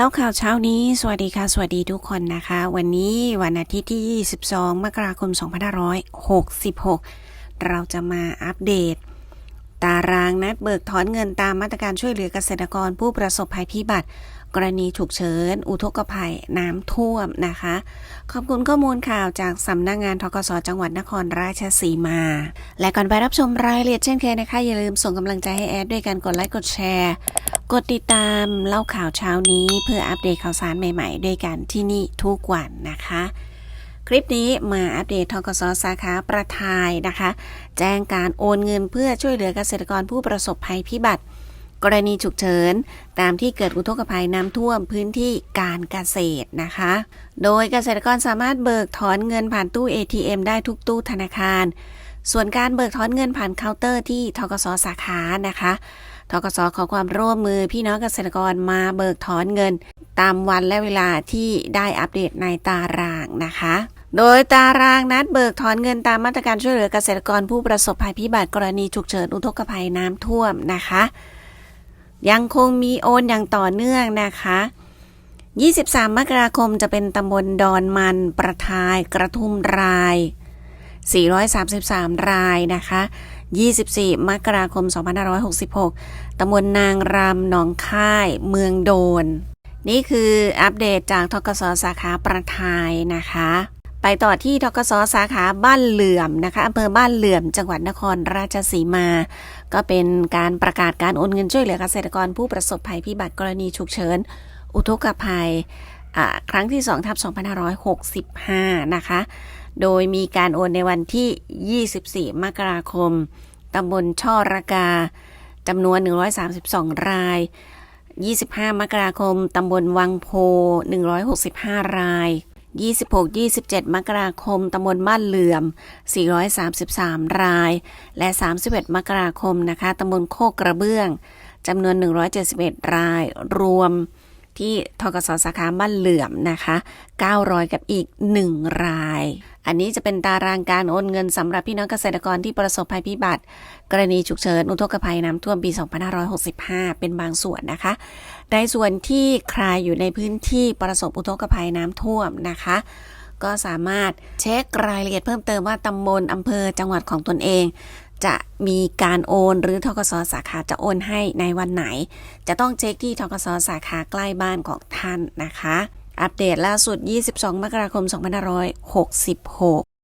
เล่าข่าวเช้านี้ สวัสดีค่ะ สวัสดีทุกคนนะคะ วันนี้วันอาทิตย์ที่ 22 มกราคม 2566 เราจะมาอัปเดต ตารางนัดเบิกถอนเงินตามมาตรการช่วยเหลือเกษตรกรผู้ประสบภัยพิบัติ กรณีฉุกเฉิน อุทกภัย น้ำท่วมนะคะ ขอบคุณข้อมูลข่าวจากสำนักงงานทกสจังหวัดนครราชสีมา และก่อนไปรับชมรายละเอียดเช่นเคยนะคะ อย่าลืมส่งกำลังใจให้แอดด้วยการกดไลค์กดแชร์ กดติดตามเล่าข่าวเช้านี้ เพื่ออัปเดตข่าวสารใหม่ๆ ด้วยกันที่นี่ทุกวันนะคะ คลิปนี้มาอัปเดตทกสสาขาประทายนะคะ แจ้งการโอนเงินเพื่อช่วยเหลือเกษตรกรผู้ประสบภัยพิบัติ กรณีฉุกเฉิน ตามที่เกิดอุทกภัยน้ำท่วมพื้นที่การเกษตรนะคะ โดยเกษตรกรสามารถเบิกถอนเงินผ่านตู้ ATM ได้ทุกตู้ธนาคาร ส่วนการเบิกถอนเงินผ่านเคาน์เตอร์ที่ทกสสาขานะคะทกสขอความร่วมมือพี่น้องเกษตรกรมาเบิกถอนเงิน ตามวันและเวลาที่ได้อัปเดตในตารางนะคะ โดยตารางนัดเบิกถอนเงินตามมาตรการช่วยเหลือเกษตรกรผู้ประสบภัยพิบัติกรณีฉุกเฉินอุทกภัยน้ำท่วมนะคะ ยังคงมีโอนอย่างต่อเนื่องนะคะ 23 มกราคมจะเป็นตำบลดอนมัน ประทาย กระทุ่มราย 433 รายนะคะ 24 มกราคม 2566 ตำบลนางรำหนองค่ายเมืองโดน นี่คืออัปเดตจากทกสสาขาประทายนะคะ ไปต่อที่ทกสสาขาบ้านเหลื่อมนะคะอำเภอบ้านเหลื่อมจังหวัดนครราชสีมา ก็เป็นการประกาศการโอนเงินช่วยเหลือเกษตรกรผู้ประสบภัยพิบัติกรณีฉุกเฉิน อุทกภัย ครั้งที่2ทับ2565 นะคะ โดยมีการโอนในวันที่ 24 มกราคม ตำบลช่อระกา จำนวน 132 ราย 25 มกราคม ตำบลวังโพ 165 ราย 26 27 มกราคม ตำบลบ้านเหลื่อม 433 ราย และ 31 มกราคมนะคะ ตำบลโคกกระเบื้อง จำนวน 171 ราย รวม ที่ทกสสาขาบ้านเหลื่อมนะคะ 900 กับอีก 1 ราย อันนี้จะเป็นตารางการโอนเงินสำหรับพี่น้องเกษตรกรที่ประสบภัยพิบัติ กรณีฉุกเฉินอุทกภัยน้ำท่วมปี 2565 เป็นบางส่วนนะคะในส่วนที่ใครอยู่ในพื้นที่ประสบอุทกภัยน้ำท่วมนะคะก็สามารถเช็ครายละเอียดเพิ่มเติมว่าตำบลอำเภอจังหวัดของตนเอง จะมีการโอนหรือทกสสาขาจะโอนให้ในวันไหน จะต้องเช็คที่ทกสสาขาใกล้บ้านของท่านนะคะ อัปเดตล่าสุด 22 มกราคม 2566